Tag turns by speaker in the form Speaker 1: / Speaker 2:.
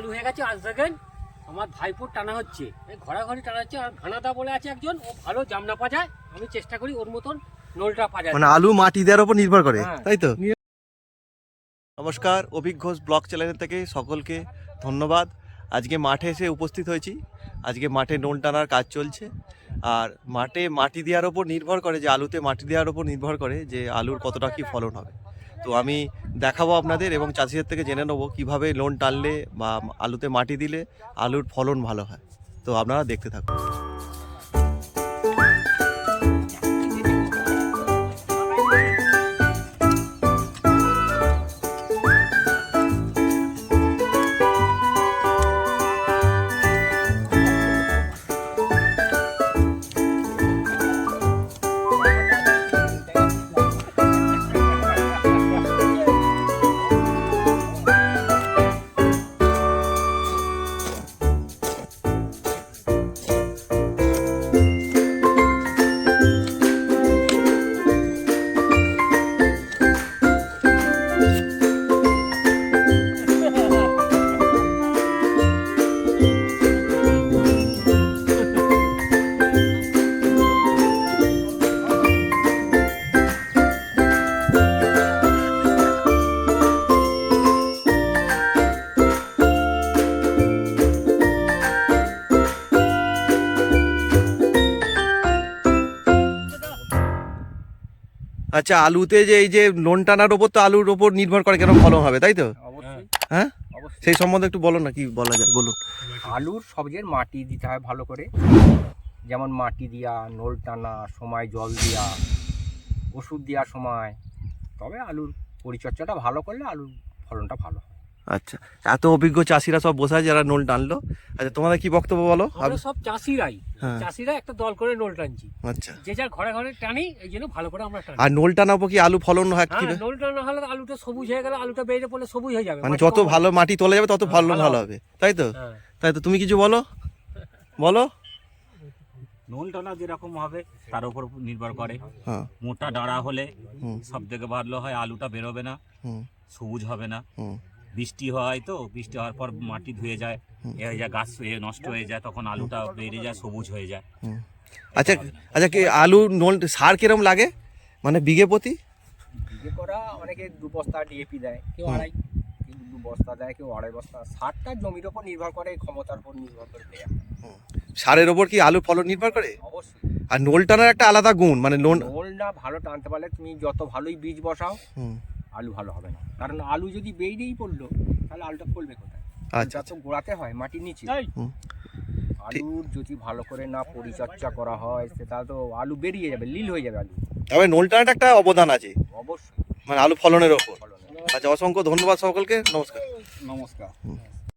Speaker 1: আলু হয়ে গেছে। আজ দেখেন আমার ভাইপোর টানা হচ্ছে। এই টানা হচ্ছে। আর ঘানাদা বলে আছে একজন ও ভালো জামনা পাজায়। আমি চেষ্টা করি ওর মতন নোলটা পাজায়
Speaker 2: মানে আলু মাটি দেওয়ার উপর নির্ভর করে
Speaker 1: হ্যাঁ।
Speaker 2: তাই তো? নমস্কার অভিক ঘোষ ব্লগ চ্যানেল থেকে সকলকে ধন্যবাদ। আজকে মাঠে এসে উপস্থিত হয়েছি। আজকে মাঠে নোল টানার কাজ চলছে। আর মাঠে মাটি দেওয়ার ওপর নির্ভর করে যে আলুতে মাটি দেওয়ার ওপর নির্ভর করে যে আলুর কতটা কি ফলন হবে। তো আমি দেখাবো আপনাদের এবং চাষিদের থেকে জেনে নেব কীভাবে লোন টানলে বা আলুতে মাটি দিলে আলুর ফলন ভালো হয়। তো আপনারা দেখতে থাকুন। আচ্ছা আলুতে যে এই যে লোন টানার ওপর তো আলুর ওপর নির্ভর করে কেন ফলন হবে তাই তো?
Speaker 3: অবশ্যই।
Speaker 2: হ্যাঁ? সেই সম্বন্ধে একটু বলো না কি বলা যায় বলুন।
Speaker 3: আলুর সবজির মাটি দিতে হয় ভালো করে। যেমন মাটি দিয়া নোল টানা সময় জল দিয়া ওষুধ দেওয়ার সময়। তবে আলুর পরিচর্যাটা ভালো করলে আলুর ফলনটা ভালো। হয়।
Speaker 2: আচ্ছা এত অভিজ্ঞ চাষিরা সব বসে আছে যারা নোল টানলো। আচ্ছা তোমাদের কি বক্তব্য বলো?
Speaker 1: আমরা সব চাষিরাই।
Speaker 2: হ্যাঁ।
Speaker 1: চাষিরা একটা দল করে নোল টানছি।
Speaker 2: আচ্ছা।
Speaker 1: যে যার ঘরে ঘরে টানি এই জন্য ভালো করে আমরা টানি।
Speaker 2: আর নোল উপর কি আলু ফলন হয় কি
Speaker 1: হ্যাঁ নোল টানা হলে আলুটা সবুজ হয়ে গেলে আলুটা বেড়ে পড়লে সবুজ হয়ে যাবে।
Speaker 2: মানে যত ভালো মাটি তোলা যাবে তত ফলন
Speaker 1: ভালো
Speaker 2: হবে। তাই তো?
Speaker 1: হ্যাঁ।
Speaker 2: তাই তো তুমি কিছু বলো? বলো?
Speaker 4: নোল টানা যেরকম হবে তার উপর নির্ভর করে।
Speaker 2: হ্যাঁ।
Speaker 4: মোটা ডাঁড়া হলে সব থেকে ভালো হয় আলুটা বেরোবে না সবুজ হবে না। বৃষ্টি হয় তো বৃষ্টি হওয়ার পর মাটি ধুয়ে যায়। এ হয়ে যায় গাছ নষ্ট হয়ে যায় তখন আলুটা বেড়ে যায় সবুজ হয়ে যায়।
Speaker 2: আচ্ছা আচ্ছা কি আলু নোল সার কিরম লাগে? মানে বিঘে প্রতি?
Speaker 3: বিঘে করা অনেকে দু বস্তা ডিএপি দেয় কেউ আড়াই কেউ দু বস্তা দেয় কেউ আড়াই বস্তা। সারটা জমির ওপর নির্ভর করে ক্ষমতার উপর নির্ভর করে দেয়া।
Speaker 2: সারের ওপর কি আলু ফলন নির্ভর করে?
Speaker 3: অবশ্যই।
Speaker 2: আর নোল টানার একটা আলাদা গুণ মানে লোন
Speaker 3: নোলটা ভালো টানতে পারলে তুমি যত ভালোই বীজ বসাও আলু ভালো হবে না। কারণ আলু যদি বেরিয়েই পড়ল তাহলে আলুটা ফলবে কোথায়?
Speaker 2: আচ্ছা
Speaker 3: যত গোড়াতে হয় মাটির নিচে। আলুর যদি ভালো করে না পরিচর্যা করা হয় সেটা তো আলু বেরিয়ে যাবে লীল হয়ে যাবে আলু।
Speaker 2: তবে নোল টানাটা একটা অবদান আছে।
Speaker 3: অবশ্যই।
Speaker 2: মানে আলু ফলনের ওপর। আচ্ছা অসংখ্য ধন্যবাদ সকলকে। নমস্কার।
Speaker 3: নমস্কার।